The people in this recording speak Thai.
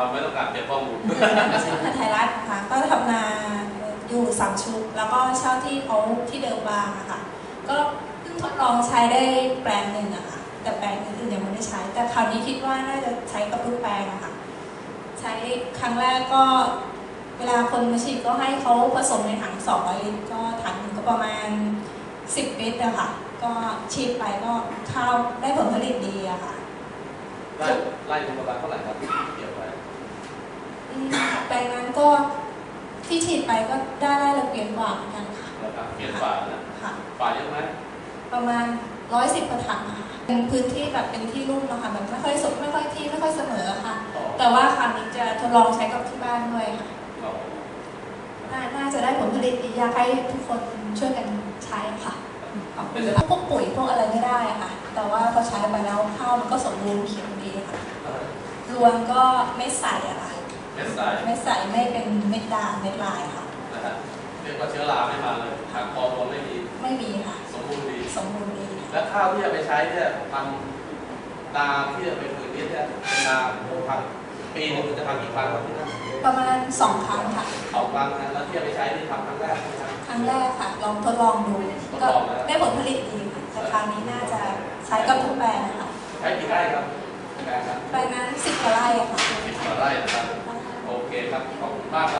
เราไม่ต้องการเก็บข้อมูลชื่อพันไทยรัฐค่ะก็ทำนาอยู่สามชุกแล้วก็เช่าที่เขาที่เดิมบางอะค่ะ ก็เพิ่งทดลองใช้ได้แปลงหนึ่งอะค่ะ แต่แปลงอื่นๆยังไม่ได้ใช้ แต่คราวนี้คิดว่าน่าจะใช้กับทุกแปลงอะค่ะ ใช้ครั้งแรกก็เวลาคนมาฉีดก็ให้เขาผสมในถัง200ลิตรก็ถังหนึงก็ประมาณ 10 ลิตรอะค่ะ ก็ฉีดไปก็ข้าวได้ผลผลิตดีอะค่ะไล่ไล่ดูประมาณเท่าไหร่ครับที่เกี่ยว ไปอืมแปลงนั้นก็ที่ฉีดไปก็ได้ได้ระเบียนกว่าเหมือนกันค่ะนะครับเปลี่ยนฝานะค่ะฝาเยอะไหมประมาณร้อยสิบกระถางอะค่ะเป็นพื้นที่แบบเป็นที่รุ่มอะค่ะแบบไม่ค่อยสมไม่ค่อยที่ไม่ค่อยเสมออะค่ะต่อแต่ว่าคราวนี้จะทดลองใช้กับที่บ้านด้วยค่ะเราน่าน่าจะได้ผลผลิตดีอยากให้ทุกคนช่วยกันใช้ค่ะขอบคุณพวกปุ๋ยพวกอะไรไม่ได้อะค่ะ แต่ว่าพอใช้ไปแล้วข้าวมันก็สมบูรณ์เขียวดีค่ะเอ่อรวงก็ไม่ใสอะค่ะเม็ดสายไม่ใสไม่เป็นเม็ดด่างเม็ดลายค่ะนะฮะเรียกว่าเชื้อราไม่มาเลยทางคอรวมไม่มีไม่มีค่ะ สมบูรณ์ดี สมบูรณ์ดีและข้าวที่จะไปใช้เนี่ยทำนาที่จะไปปลูกเนี่ยเป็นนาพันปีหนึงจะทำกี่ครั้งครับที่นั่นประมาณสองครั้งค่ะสองครั้งนะแล้วที่จะไปใช้ที่ทำครั้งแรกนะครับ ครั้งแรกค่ะ ลองทดลองดูก็ได้ผลผลิตดีค่ะแต่คราวนี้น่าจะใช้กับทุกแปลงนะคะใช้กี่ไร่ครับแปลงครับแปลงนั้นสิบกว่าไร่ค่ะ